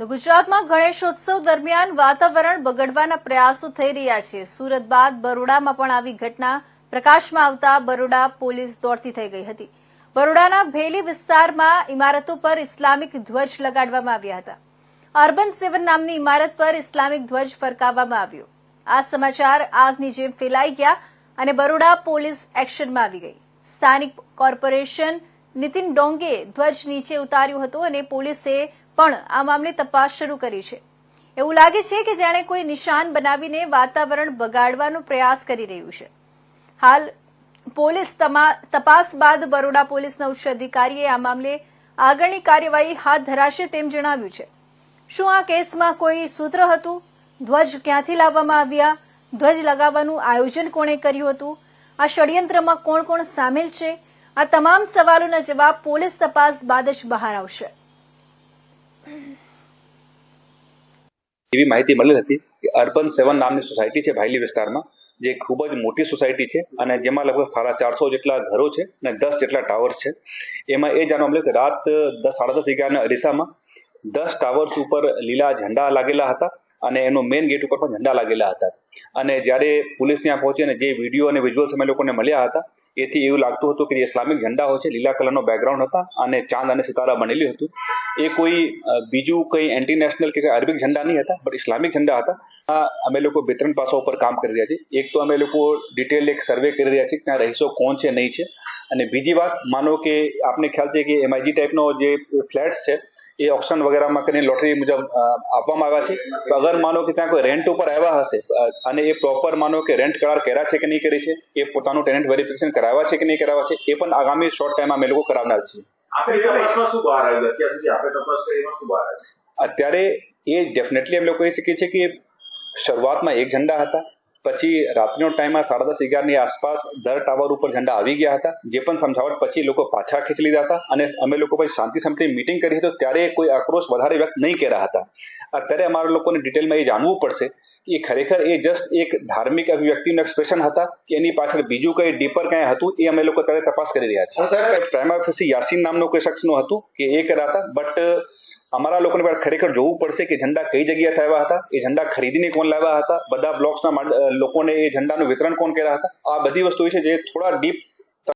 તો ગુજરાતમાં ગણેશોત્સવ દરમિયાન વાતાવરણ બગડવાના પ્રયાસો થઈ રહ્યા છે. સુરત બાદ બરોડામાં પણ આવી ઘટના પ્રકાશમાં આવતા બરોડા પોલીસ દોડતી થઈ ગઈ હતી. બરોડાના ભેલી વિસ્તારમાં ઇમારતો પર ઇસ્લામિક ધ્વજ લગાડવામાં આવ્યા હતા. અર્બન સેવન નામની ઇમારત પર ઇસ્લામિક ધ્વજ ફરકાવવામાં આવ્યો. આ સમાચાર આગની જેમ ફેલાઈ ગયા અને બરોડા પોલીસ એક્શનમાં આવી ગઈ. સ્થાનિક કોર્પોરેશન નીતિન ડોંગે ધ્વજ નીચે ઉતાર્યો હતો અને પોલીસે પણ આ મામલે તપાસ શરૂ કરી છે. એવું લાગે છે કે જાણે કોઈ નિશાન બનાવીને વાતાવરણ બગાડવાનો પ્રયાસ કરી રહ્યું છે. હાલ પોલીસ તપાસ બાદ બરોડા પોલીસના ઉચ્ચ અધિકારીએ આ મામલે આગળની કાર્યવાહી હાથ ધરાશે તેમ જણાવ્યું છે. શું આ કેસમાં કોઈ સૂત્ર હતું? ધ્વજ ક્યાંથી લાવવામાં આવ્યા? ધ્વજ લગાવવાનું આયોજન કોણે કર્યું હતું? આ ષડયંત્રમાં કોણ કોણ સામેલ છે? આ તમામ સવાલોના જવાબ પોલીસ તપાસ બાદ જ બહાર આવશે. એવી માહિતી મળેલ હતી કે અર્બન સેવન નામની સોસાયટી છે ભાયલી વિસ્તારમાં, જે ખૂબ જ મોટી સોસાયટી છે અને જેમાં લગભગ સાડા ચારસો જેટલા ઘરો છે અને દસ જેટલા ટાવર્સ છે. એમાં એ જાણવા મળ્યું કે રાત દસ, સાડા દસ અગિયારના અરીસામાં દસ ટાવર્સ ઉપર લીલા ઝંડા લાગેલા હતા અને એનો મેઇન ગેટ ઉપર પણ ઝંડા લાગેલા હતા. અને જ્યારે પોલીસ ત્યાં પહોંચી અને જે વીડિયો અને વિઝ્યુઅલ્સ અમે લોકોને મળ્યા હતા, એથી એવું લાગતું હતું કે જે ઇસ્લામિક ઝંડા હોય છે, લીલા કલરનો બેકગ્રાઉન્ડ હતા અને ચાંદ અને સિતારા બનેલી હતું. એ કોઈ બીજું કંઈ એન્ટી નેશનલ કે અરબિક ઝંડા નહીં હતા બટ ઇસ્લામિક ઝંડા હતા. અમે લોકો બે ત્રણ પાસા ઉપર કામ કરી રહ્યા છીએ. એક તો અમે લોકો ડિટેલ એક સર્વે કરી રહ્યા છીએ ત્યાં રહીશો કોણ છે, નહીં છે. અને બીજી વાત માનો કે આપને ખ્યાલ છે કે એમઆઈજી ટાઈપનો જે ફ્લેટ્સ છે એ ઓપ્શન વગેરેમાં કરીને લોટરી મુજબ આપવામાં આવ્યા છે. તો અગર માનો કે ત્યાં કોઈ રેન્ટ ઉપર આવ્યા હશે અને એ પ્રોપર માનો કે રેન્ટ કરાર કર્યા છે કે નહીં કરી છે એ પોતાનું ટેનન્ટ વેરિફિકેશન કરાવ્યા છે કે નહીં કરાવ્યા છે એ પણ આગામી શોર્ટ ટાઈમમાં અમે લોકો કરાવનાર છીએ. અત્યારે એ ડેફિનેટલી અમે લોકો એ શીખીએ છીએ કે શરૂઆતમાં એક ઝંડા હતા પછી રાત્રિનો ટાઈમમાં સાડા દસ અગિયારની આસપાસ દર ટાવર ઉપર ઝંડા આવી ગયા હતા. જે પણ સમજાવટ પછી લોકો પાછા ખેંચી લીધા હતા અને અમે લોકો પછી શાંતિ સમિતિ મિટિંગ કરી હતી. તો ત્યારે કોઈ આક્રોશ વધારે વ્યક્ત નહીં કર્યા હતા. અત્યારે અમારા લોકોને ડિટેલમાં એ જાણવું પડશે એ ખરેખર એ જસ્ટ એક ધાર્મિક અભિવ્યક્તિનું એક્સપ્રેશન હતા કે એની પાછળ બીજું કંઈ ડીપર કંઈ હતું એ અમે લોકો અત્યારે તપાસ કરી રહ્યા છીએ. સર પ્રાઇમા ફેસી યાસીન નામનો કોઈ શખ્સનું હતું કે એ કર્યા હતા બટ અમારા લોકોને પણ ખરેખર જોવું પડશે કે ઝંડા કઈ જગ્યાએ થયા હતા, એ ઝંડા ખરીદીને કોણ લાવ્યા હતા, બધા બ્લોક્સના લોકોને એ ઝંડાનું વિતરણ કોણ કર્યા હતા? આ બધી વસ્તુ છે જે થોડા ડીપ